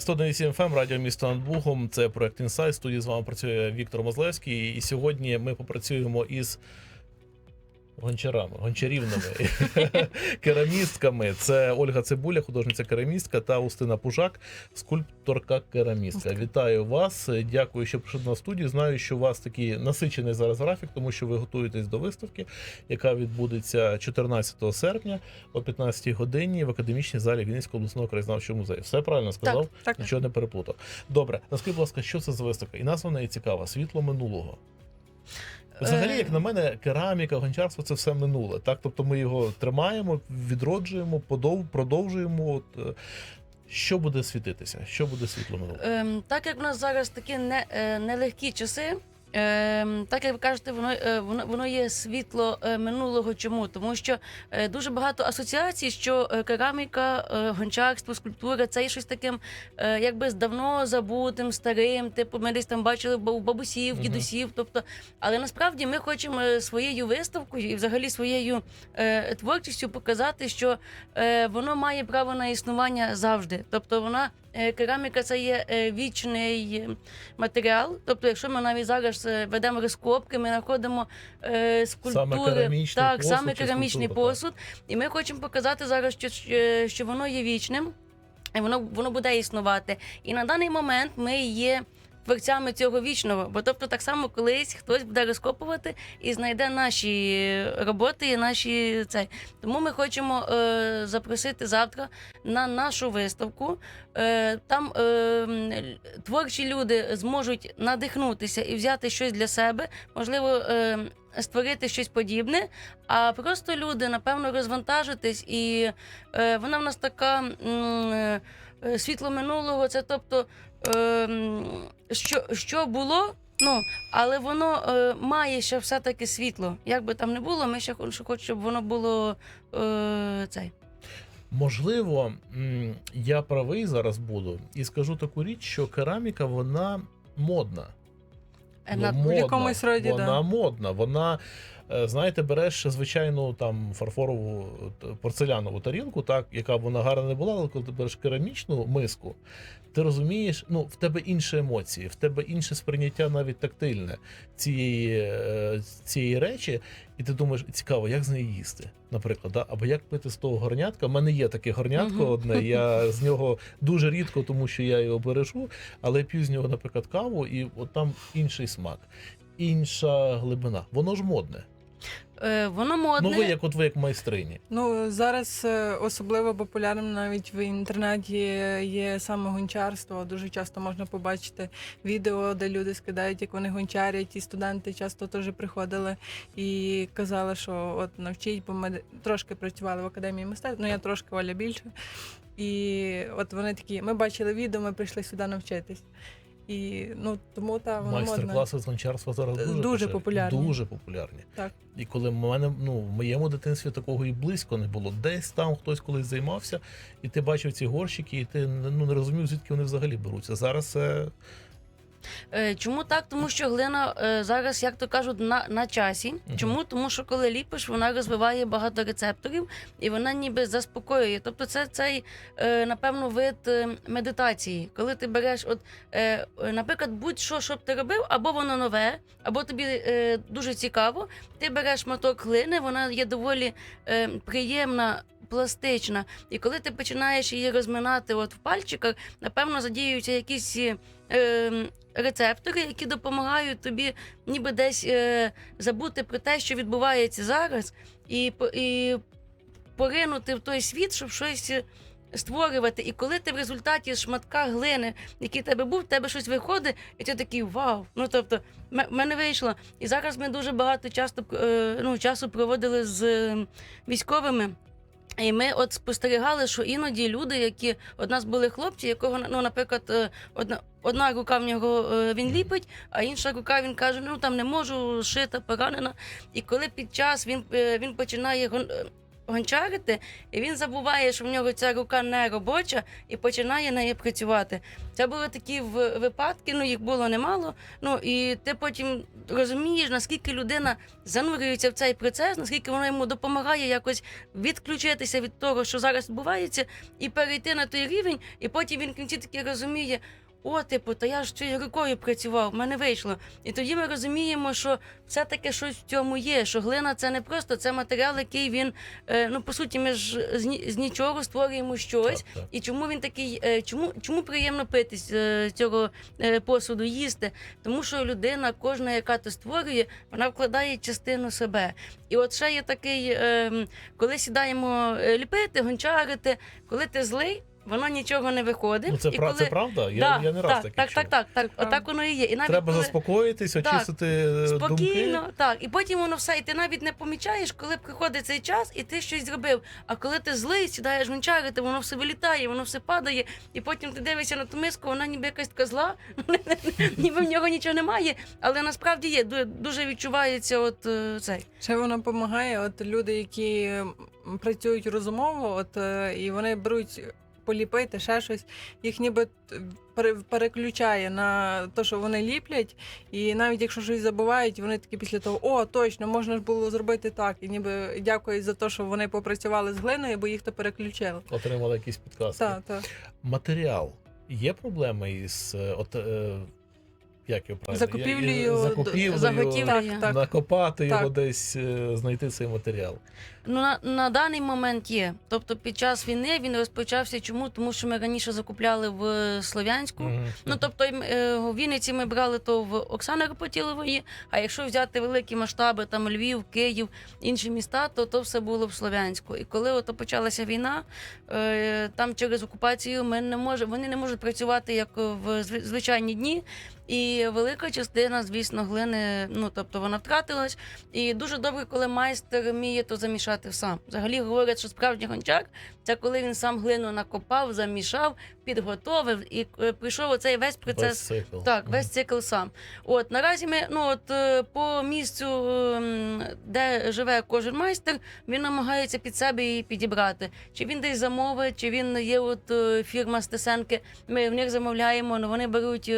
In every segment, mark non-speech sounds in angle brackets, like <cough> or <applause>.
101.7 FM, радіо місто над Бугом. Це проект Інсайт. Студії з вами працює Віктор Мозлевський. І сьогодні ми попрацюємо із гончарами, гончарівними <laughs> керамістками. Це Ольга Цибуля, художниця керамістка, та Устина Пужак, скульпторка керамістка. Вітаю вас. Дякую, що прийшли на студію. Знаю, що у вас такий насичений зараз графік, тому що ви готуєтесь до виставки, яка відбудеться 14 серпня о 15 годині в академічній залі Вінницького обласного краєзнавчого музею. Все правильно сказав? Так. Нічого не переплутав. Добре, наскажіть, будь ласка, що це за виставка? І назва неї цікава: світло минулого. Взагалі, Е. як на мене, кераміка, гончарство це все минуле. Так, тобто ми його тримаємо, відроджуємо, подов- продовжуємо. От, е, що буде світитися? Що буде світло минуле? Ем, так як в нас зараз такі не, е, нелегкі часи, так як ви кажете, воно, е, воно, воно є світло е, минулого. Чому? Тому що е, дуже багато асоціацій, що кераміка, гончарство, скульптура це є щось таким, якби давно забутим, старим. Типу, ми десь там бачили у бабусів, дідусів. Тобто, але насправді ми хочемо своєю виставкою і взагалі своєю творчістю показати, що воно має право на існування завжди. Тобто, вона кераміка це є е, вічний е, матеріал. Тобто, якщо ми навіть зараз е, ведемо розкопки, ми знаходимо скульптури, саме керамічний так, посуд саме керамічний посуд. І ми хочемо показати зараз, що, що- що воно є вічним. І воно, воно буде існувати. І на даний момент ми є творцями цього вічного. Бо тобто, так само колись хтось буде розкопувати і знайде наші роботи і наші цей. Тому ми хочемо е, запросити завтра на нашу виставку. Е, там е, творчі люди зможуть надихнутися і взяти щось для себе, можливо. Е, Створити щось подібне, а просто люди напевно розвантажитись, і е, вона в нас така м, світло минулого. Це тобто, е, що, що було, ну але воно е, має ще все-таки світло. Як би там не було, ми ще хочемо, щоб воно було е, цей. Можливо, я правий зараз буду і скажу таку річ, що кераміка вона модна. е, Ну, на- модна. якомусь роді, вона да. модна. Вона, е, знаєте, береш звичайну там фарфорову т- порцелянову тарілку, так, яка б вона гарна не була, але коли ти береш керамічну миску, ти розумієш, ну, в тебе інші емоції, в тебе інше сприйняття навіть тактильне цієї, е, цієї речі, і ти думаєш, цікаво, як з неї їсти, наприклад, да? або як пити з того горнятка. У мене є таке горнятко Мгм. одне, я з нього дуже рідко, тому що я його бережу, але п'ю з нього, наприклад, каву, і от там інший смак, інша глибина. Воно ж модне. Е, воно модне. Ну, ви як от ви як майстрині. Ну зараз е, особливо популярним навіть в інтернеті є саме гончарство. Дуже часто можна побачити відео, де люди скидають, як вони гончарять, і студенти часто теж приходили і казали, що от навчіть, бо ми трошки працювали в академії мистецтв. Ну я трошки Оля більше. І от вони такі: ми бачили відео, ми прийшли сюди навчитись. І ну тому та воно. Майстер-класи з гончарства зараз дуже, Дуже популярні. Дуже популярні. Так. І коли в мене ну в моєму дитинстві такого і близько не було. Десь там хтось колись займався, і ти бачив ці горщики, і ти ну не розумів, звідки вони взагалі беруться. Зараз це Е, Чому так? Тому що глина е, зараз, як то кажуть, на, на часі. Чому? Тому що коли ліпиш, вона розвиває багато рецепторів і вона ніби заспокоює. Тобто, це цей, е, напевно, вид е, медитації. Коли ти береш, от, е, е, наприклад, будь-що, що б ти робив, або воно нове, або тобі е, дуже цікаво. Ти береш моток глини, вона є доволі е, приємна. Пластична, і коли ти починаєш її розминати от в пальчиках, напевно, задіюються якісь е, рецептори, які допомагають тобі ніби десь е, забути про те, що відбувається зараз, і, і поринути в той світ, щоб щось створювати. І коли ти в результаті шматка глини, який в тебе був, в тебе щось виходить, і ти такий вау. Ну тобто, в мене вийшло. І зараз ми дуже багато часто е, ну, часу проводили з е, військовими. І ми от спостерігали, що іноді люди, які от нас були хлопці, якого ну, наприклад, е, одна, одна рука в нього е, він ліпить, а інша рука він каже: ну там не можу, шита, поранена. І коли під час він, е, він починає гончарити, і він забуває, що в нього ця рука не робоча, і починає нею працювати. Це були такі випадки, ну їх було немало. Ну і ти потім розумієш, наскільки людина занурюється в цей процес, наскільки воно йому допомагає якось відключитися від того, що зараз відбувається, і перейти на той рівень, і потім він в кінці таки розуміє. О, типу, та я ж цією рукою працював, в мене вийшло. І тоді ми розуміємо, що все-таки щось в цьому є. Що глина це не просто це матеріал, який він, е, ну по суті, ми ж з, з нічого створюємо щось. Так, так. І чому він такий, е, чому, чому приємно пити з е, цього е, посуду, їсти? Тому що людина, кожна, яка то створює, вона вкладає частину себе. І от ще є такий, е, коли сідаємо е, ліпити, гончарити, коли ти злий, воно нічого не виходить. Ну це, і пра- коли... це правда? Я, Да, я не раз так, таке так, чув. так, так, так, Правда. отак воно і є. І навіть Треба коли... заспокоїтись, Так, очистити е, думки. Спокійно, так. І потім воно все, і ти навіть не помічаєш, коли приходить цей час, і ти щось зробив. А коли ти злий, сідаєш гончарити, воно все вилітає, воно все падає, і потім ти дивишся на ту миску, вона ніби якась така зла, <laughs> ніби в нього нічого немає, але насправді є, дуже відчувається от е, цей. Ще воно допомагає. От люди, які працюють розумово, от е, і вони беруть поліпити ще щось, їх ніби переключає на те, що вони ліплять, і навіть якщо щось забувають, вони такі після того, о, точно, можна ж було зробити так. І ніби дякують за те, що вони попрацювали з глиною, бо їх то переключило. Отримали якісь підказки. Так, так. Матеріал. Є проблеми із е, от, е, як його правильно? Закупівлею, закупівлею, заготівлею. Так, так. накопати його десь, е, знайти цей матеріал. Ну на, на даний момент є. Тобто під час війни він розпочався. Чому? Тому що ми раніше закупляли в Слов'янську. Мгм. Ну тобто е, в Вінниці ми брали то в Оксани Репотілової, а якщо взяти великі масштаби, там Львів, Київ, інші міста, то то все було в Слов'янську. І коли ото почалася війна, е, там через окупацію ми не може, вони не можуть працювати як в звичайні дні. І велика частина, звісно, глини, ну тобто вона втратилась. І дуже добре, коли майстер вміє то замішати сам. Взагалі говорять, що справжній гончар це коли він сам глину накопав, замішав, підготовив і е, прийшов оцей весь процес. Весь цикл. Так, весь цикл сам. От наразі ми ну от е, по місцю, ем, де живе кожен майстер, він намагається під себе її підібрати. Чи він десь замовить, чи він є от е, фірма Стесенки. Ми в них замовляємо, ну вони беруть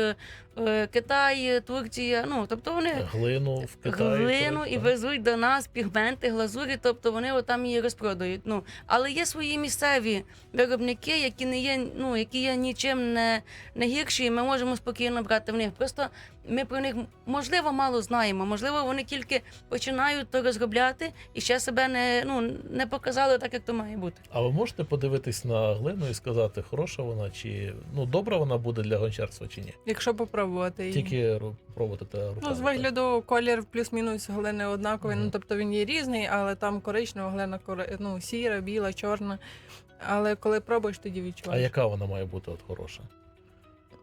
Китай, Турція. Ну тобто вони Глину в Китаї. глину і везуть до нас пігменти, глазурі, тобто вони отам її розпродають. Ну але є свої місцеві виробники, які не є, ну які є нічим не, не гірші, і ми можемо спокійно брати в них. Просто ми про них можливо мало знаємо. Можливо, вони тільки починають то розробляти і ще себе не ну не показали так, як то має бути. А ви можете подивитись на глину і сказати, хороша вона чи ну добра вона буде для гончарства чи ні? Якщо попробувати її. Тільки пробувати та руками. Ну, з так? вигляду колір плюс-мінус глини однаковий. Мгм. Ну тобто він є різний, але там коричнева глина, кори- ну, сіра, біла, чорна. Але коли пробуєш, тоді А яка вона має бути от хороша?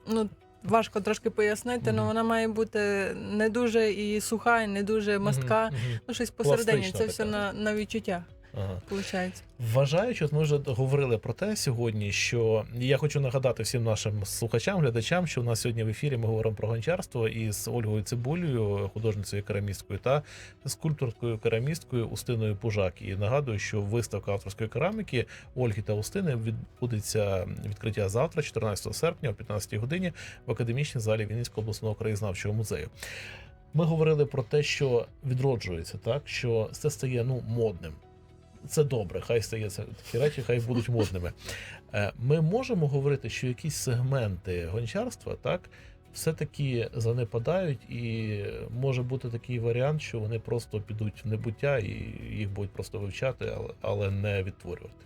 Ну важко трошки пояснити, Мгм. але вона має бути не дуже і суха, і не дуже мастка. Мгм, мгм. Ну, щось посередині. Пластична Це все така. на, на відчуттях, Ага. виходить. Вважаючи, от ми вже говорили про те сьогодні, що я хочу нагадати всім нашим слухачам, глядачам, що у нас сьогодні в ефірі ми говоримо про гончарство із Ольгою Цибулею, художницею керамісткою, та скульпторкою керамісткою Устиною Пужак. І нагадую, що виставка авторської кераміки Ольги та Устини відбудеться відкриття завтра, 14 серпня, о 15 годині, в академічній залі Вінницького обласного краєзнавчого музею. Ми говорили про те, що відроджується, так що це стає ну модним це добре, хай стається такі речі, хай будуть модними. Е, Ми можемо говорити, що якісь сегменти гончарства так все-таки занепадають, і може бути такий варіант, що вони просто підуть в небуття і їх будуть просто вивчати, але, не відтворювати.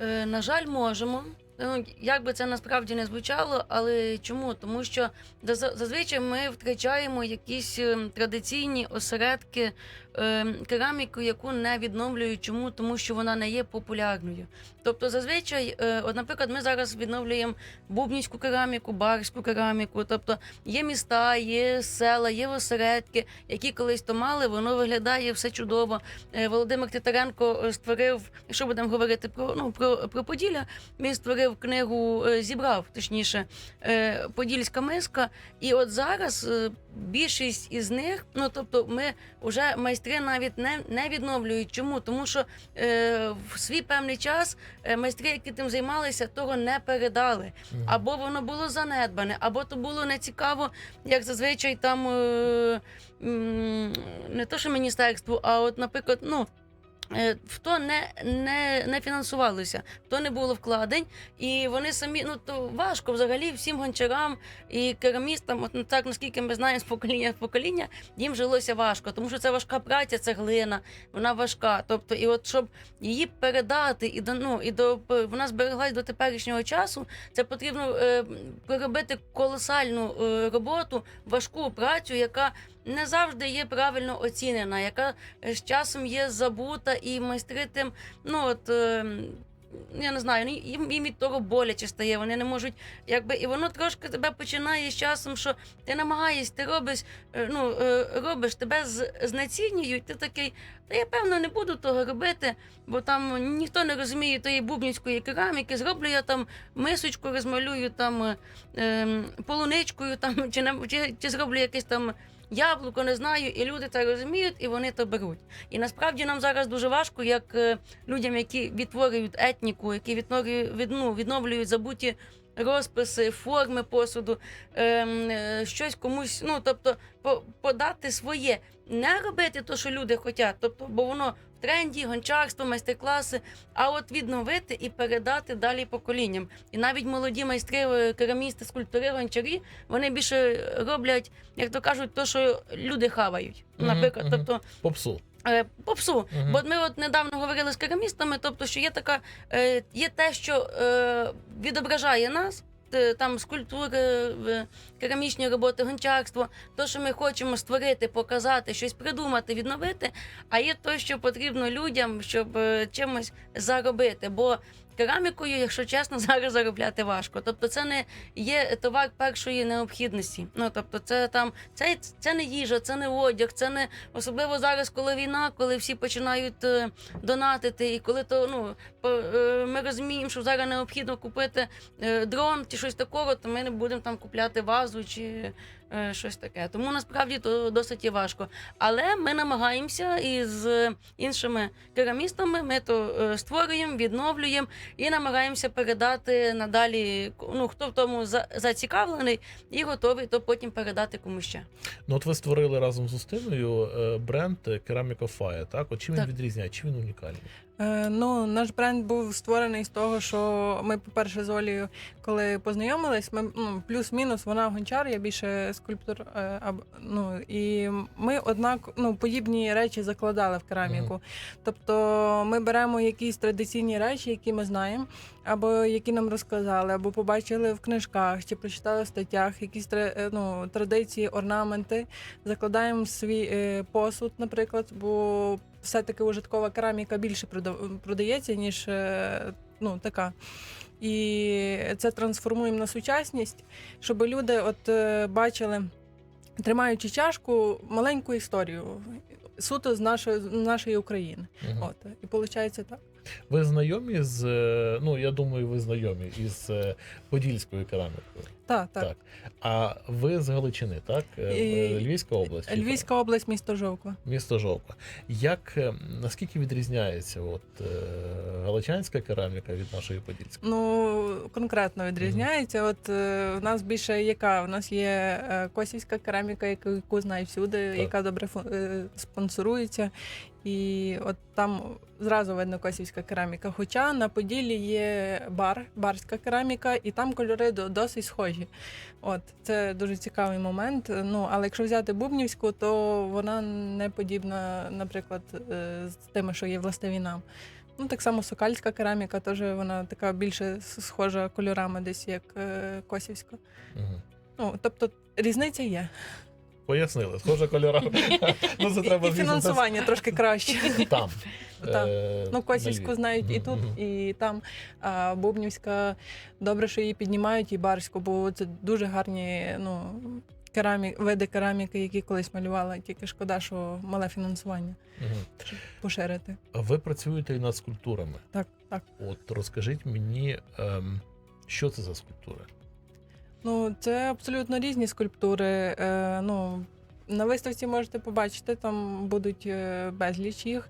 Е, на жаль, можемо. Ну, як би це насправді не звучало, але чому? Тому що зазвичай ми втрачаємо якісь е, традиційні осередки е, кераміку, яку не відновлюють. Чому? Тому що вона не є популярною. Тобто, зазвичай, е, от, наприклад, ми зараз відновлюємо бубнівську кераміку, барську кераміку. Тобто є міста, є села, є осередки, які колись то мали, воно виглядає все чудово. Е, Володимир Титаренко е, створив, якщо будемо говорити про ну про, про Поділля, він створив створив книгу, е, зібрав точніше е, Подільська миска. І от зараз е, більшість із них, ну тобто, ми вже майстри навіть не, не відновлюють. Чому? Тому що е, в свій певний час майстри, які тим займалися, того не передали. Або воно було занедбане, або то було нецікаво, як зазвичай там е, не то, що міністерству, а от, наприклад, ну. Е, В то не, не, не фінансувалося, то не було вкладень, і вони самі ну то важко взагалі всім гончарам і керамістам, от ну, так наскільки ми знаємо з покоління в покоління, їм жилося важко, тому що це важка праця, це глина, вона важка. Тобто, і от щоб її передати і до ну і до вона збереглась до теперішнього часу, це потрібно е, проробити колосальну е, роботу, важку працю, яка не завжди є правильно оцінена, яка е, з часом є забута, і майстри тим, ну от. Е, я не знаю, ну, їм, їм від того боляче стає. Вони не можуть, якби, і воно трошки тебе починає з часом, що ти намагаєшся, ти робиш, е, ну, робиш, тебе знецінюють, ти такий, та я певно не буду того робити, бо там ніхто не розуміє тої бубнівської кераміки. Зроблю я там мисочку, розмалюю там ем, полуничкою, там чи, чи, чи зроблю якесь там. Яблуко не знаю, і люди це розуміють, і вони то беруть. І насправді нам зараз дуже важко, як е, людям, які відтворюють етніку, які відтворюють, ну, відновлюють забуті розписи, форми посуду, ем, е, щось комусь, ну тобто по, подати своє, не робити те, що люди хочуть, тобто, бо воно в тренді, гончарство, майстер-класи, а от відновити і передати далі поколінням. І навіть молоді майстри, е, керамісти, скульптори, гончарі, вони більше роблять, як то кажуть, то, що люди хавають. Наприклад, мгм. тобто Попсу. Е, Попсу, Мгм. бо ми от недавно говорили з керамістами, тобто, що є така, е, є те, що відображає нас. Е, Там скульптури, е, керамічні роботи, гончарство, то, що ми хочемо створити, показати, щось придумати, відновити. А є те, що потрібно людям, щоб е, чимось заробити. Бо керамікою, якщо чесно, <laughs> зараз заробляти важко. Тобто, це не є товар першої необхідності. Ну тобто, це там це, це не їжа, це не одяг, це не особливо зараз, коли війна, коли всі починають е, донатити, і коли то ну е, ми розуміємо, що зараз необхідно купити е, дрон чи щось такого, то ми не будемо там купляти вазу чи щось таке. Тому насправді то досить важко. Але ми намагаємося із іншими керамістами. Ми то е, створюємо, відновлюємо і намагаємося передати надалі. Ну хто в тому за- зацікавлений і готовий, то потім передати комусь ще. Ну, от ви створили разом з Устиною е, бренд Кераміка Fire, так? От чим він Так. відрізняє, чим він унікальний? Е, Ну, наш бренд був створений з того, що ми, по-перше, з Олею, коли познайомились, ми ну, плюс-мінус, вона гончар, я більше скульптор. е, аб- Ну і ми однак ну, подібні речі закладали в кераміку. Тобто ми беремо якісь традиційні речі, які ми знаємо, або які нам розказали, або побачили в книжках, чи прочитали в статтях якісь е, ну, традиції, орнаменти, закладаємо свій е, посуд, наприклад, бо все-таки ужиткова кераміка більше прода- продається, ніж е, ну, така. І це трансформуємо на сучасність, щоб люди от бачили, тримаючи чашку, маленьку історію. Суто з нашої, з нашої України. Мгм. От і виходить так. Ви знайомі з, е, ну я думаю, ви знайомі із е, подільською керамікою. Так, так. Так. А ви з Галичини, так? Е, е, Львівська область. Львівська область, місто Жовква. Місто Жовка. Як е, наскільки відрізняється от галичанська кераміка від нашої подільської? Ну конкретно відрізняється. От в нас більше яка? У нас є косівська кераміка, яку, знають всюди, яка добре спонсорується. І от там зразу видно косівська кераміка. Хоча на Поділлі є бар, барська кераміка, і там кольори досить схожі. От це дуже цікавий момент. Ну але якщо взяти бубнівську, то вона не подібна, наприклад, е, з тими, що є властиві нам. Ну, так само сокальська кераміка, теж вона така більше схожа кольорами, десь як е, косівська. Угу. Ну, тобто різниця є. Пояснили, схожа кольора. <laughs> ну, це треба і звісно, фінансування трошки краще. там. <laughs> Так. Е, Ну, косівську знають і тут, і там. А Бубнівська добре, що її піднімають, і барську, бо це дуже гарні ну, керамі... види кераміки, які колись малювала. Тільки шкода, що мале фінансування, щоб поширити. Ви працюєте і над скульптурами. Так, так. От розкажіть мені, ем, Що це за скульптури? Ну, це абсолютно різні скульптури. Е, ну, на виставці можете побачити, там будуть е, безліч їх.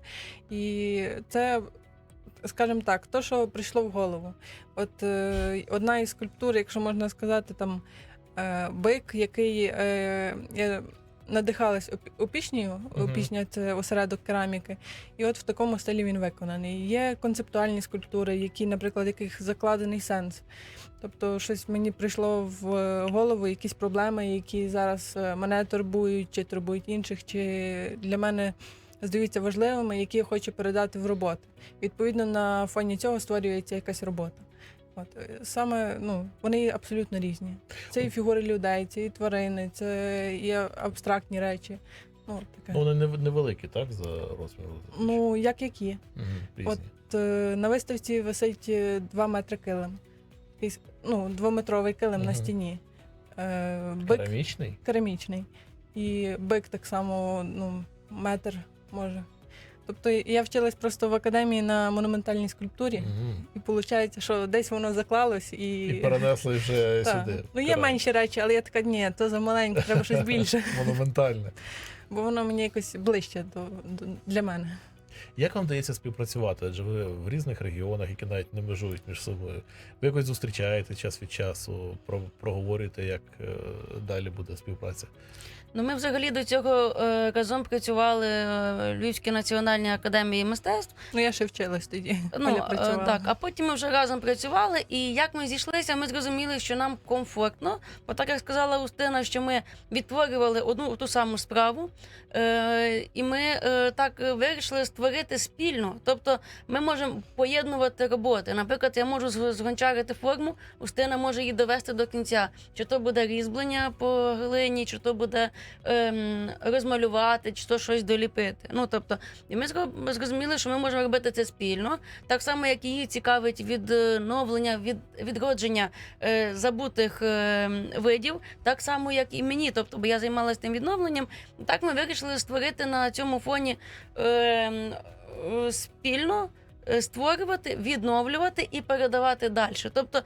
І це, скажімо так, то, що прийшло в голову. От е, одна із скульптур, якщо можна сказати, там е, бик, який е, я надихалась опі- опішнею. Опішня це осередок кераміки. І от в такому стилі він виконаний. Є концептуальні скульптури, які, наприклад, яких закладений сенс. Тобто, щось мені прийшло в голову, якісь проблеми, які зараз е, мене турбують, чи турбують інших, чи для мене здаються важливими, які я хочу передати в роботу. Відповідно, на фоні цього створюється якась робота. От е, саме ну вони абсолютно різні. Це і фігури людей, це і тварини, це і абстрактні речі. Ну таке. Вони нев- невеликі, так, за розміром? Ну як які. Угу, різні. От е, на виставці висить 2 метри килим. Ну, двометровий килим на стіні. Е, бик Керамічний? керамічний. І бик так само ну, метр може. Тобто я вчилась просто в академії на монументальній скульптурі, Угу. і виходить, що десь воно заклалось і. І перенесли вже <laughs> Так. сюди. Ну, є менші речі, але я така, ні, то замаленьке, треба щось більше. <laughs> Монументальне. Бо воно мені якось ближче до, до, для мене. Як вам вдається співпрацювати? Адже ви в різних регіонах, які навіть не межують між собою. Ви якось зустрічаєте час від часу, про- проговорюєте, як е, далі буде співпраця. Ну, ми взагалі до цього е, разом працювали е, в Львівській національній академії мистецтв. Ну, я ще вчилась тоді. <laughs> Ну, е, так, а потім ми вже разом працювали, і як ми зійшлися, ми зрозуміли, що нам комфортно. Бо так як сказала Устина, що ми відтворювали одну ту саму справу, е, і ми е, так вирішили створити спільно. Тобто ми можемо поєднувати роботи. Наприклад, я можу згончарити форму, Устина може її довести до кінця. Чи то буде різьблення по глині, чи то буде ем, розмалювати, чи то щось доліпити. Ну тобто, і ми зро- зрозуміли, що ми можемо робити це спільно, так само як її цікавить відновлення, від відродження е, забутих е, видів, так само як і мені. Тобто, бо я займалася тим відновленням. Так ми вирішили створити на цьому фоні е, е, спільно. Е, Створювати, відновлювати і передавати далі. Тобто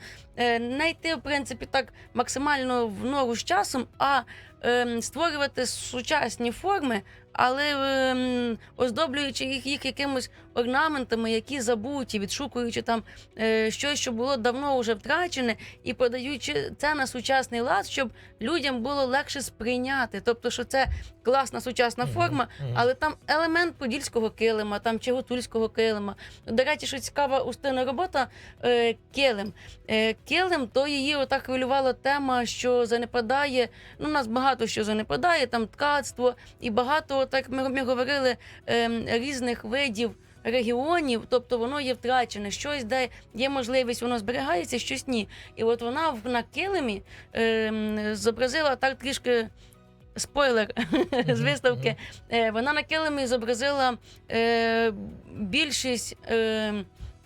не йти, в принципі, так максимально в ногу з часом, а ем, створювати сучасні форми, але ем, оздоблюючи їх, їх якимось орнаментами, які забуті, відшукуючи там е, щось, що було давно вже втрачене, і подаючи це на сучасний лад, щоб людям було легше сприйняти. Тобто, що це класна сучасна форма, але там елемент подільського килима, там чи гутульського килима. До речі, що цікава устина робота е, килим. Е, килим, то її отак хвилювала тема, що занепадає. Ну, у нас багато що занепадає, там ткацтво і багато, так ми, ми говорили, ем, різних видів. Регіонів, тобто воно є втрачене, щось де є можливість, воно зберігається, щось ні. І от вона в- на килимі ем, зобразила так трішки спойлер з виставки. Е, вона на килимі зобразила е, більшість е,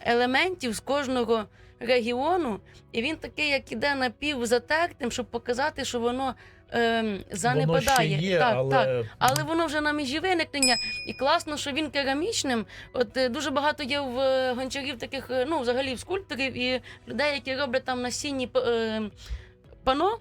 елементів з кожного регіону, і він такий, як іде напівзатертим, щоб показати, що воно е, занепадає. Воно ще є, так, але... так. Але воно вже на межі виникнення, і класно, що він керамічним. От е, дуже багато є в е, гончарів таких, е, ну взагалі в скульпторів і людей, які роблять там насінні п- е, пано.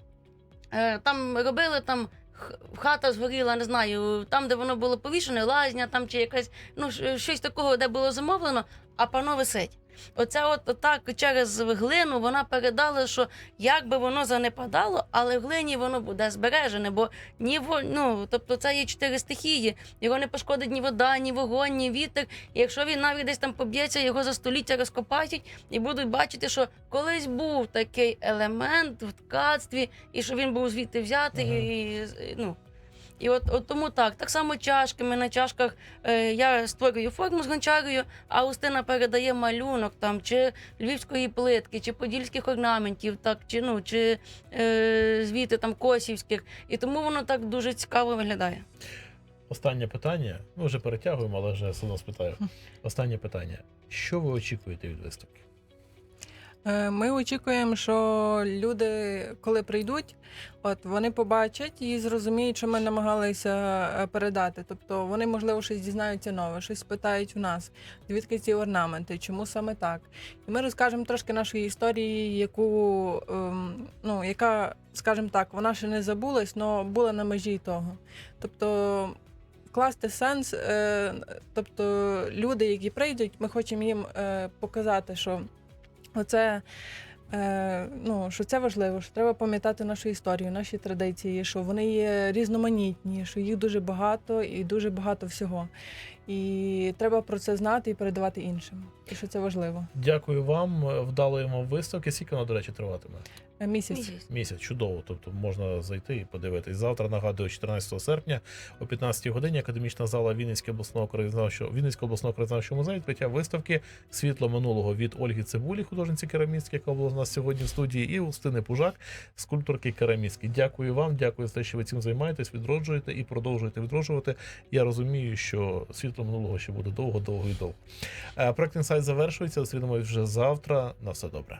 Е, Там робили там. х- Хата згоріла, не знаю, там, де воно було повішене, лазня, там чи якась, ну щ- щось такого, де було замовлено, а пано висить. Оце от так через глину вона передала, що як би воно занепадало, але в глині воно буде збережене, бо ні ну, тобто це є чотири стихії. Його не пошкодить ні вода, ні вогонь, ні вітер. І якщо він навіть десь там поб'ється, його за століття розкопають і будуть бачити, що колись був такий елемент в ткацтві, і що він був звідти взятий. Ага. І, і, ну, і от, от тому так. Так само чашки. Ми на чашках е, я створюю форму з гончарою, а Устина передає малюнок там, чи львівської плитки, чи подільських орнаментів, так, чи, ну, чи е, звіти там косівських. І тому воно так дуже цікаво виглядає. Останнє питання. Ми вже перетягуємо, але вже все одно спитаю. Останнє питання. Що ви очікуєте від виставки? Е, Ми очікуємо, що люди, коли прийдуть, от вони побачать і зрозуміють, що ми намагалися е, передати. Тобто вони, можливо, щось дізнаються нове, щось питають у нас, звідки ці орнаменти, чому саме так. І ми розкажемо трошки нашої історії, яку ем, ну, яка, скажімо так, вона ще не забулась, але була на межі того. Тобто. Класти сенс, е, тобто люди, які прийдуть, ми хочемо їм показати, що оце, е, ну, що це важливо, що треба пам'ятати нашу історію, наші традиції, що вони є різноманітні, що їх дуже багато і дуже багато всього. І треба про це знати і передавати іншим. І що це важливо. Дякую вам. Вдалої вам виставки. Скільки вона, до речі, триватиме? Е, Місяць. Місяць. Чудово. Тобто можна зайти і подивитись. Завтра нагадую, 14 серпня о 15 годині академічна зала Вінницького обласного краєзнавчого Вінницького обласного краєзнавчого музею відкриття виставки Світло минулого від Ольги Цибулі, художниці керамістки, яка була у нас сьогодні в студії, і Устини Пужак, скульпторки керамістки. Дякую вам, дякую за те, що ви цим займаєтесь, відроджуєте і продовжуєте відроджувати. Я розумію, що світло минулого ще буде довго, довго і довго. Е, Проект інсайт завершується. Зустрінемось вже завтра. На все добре.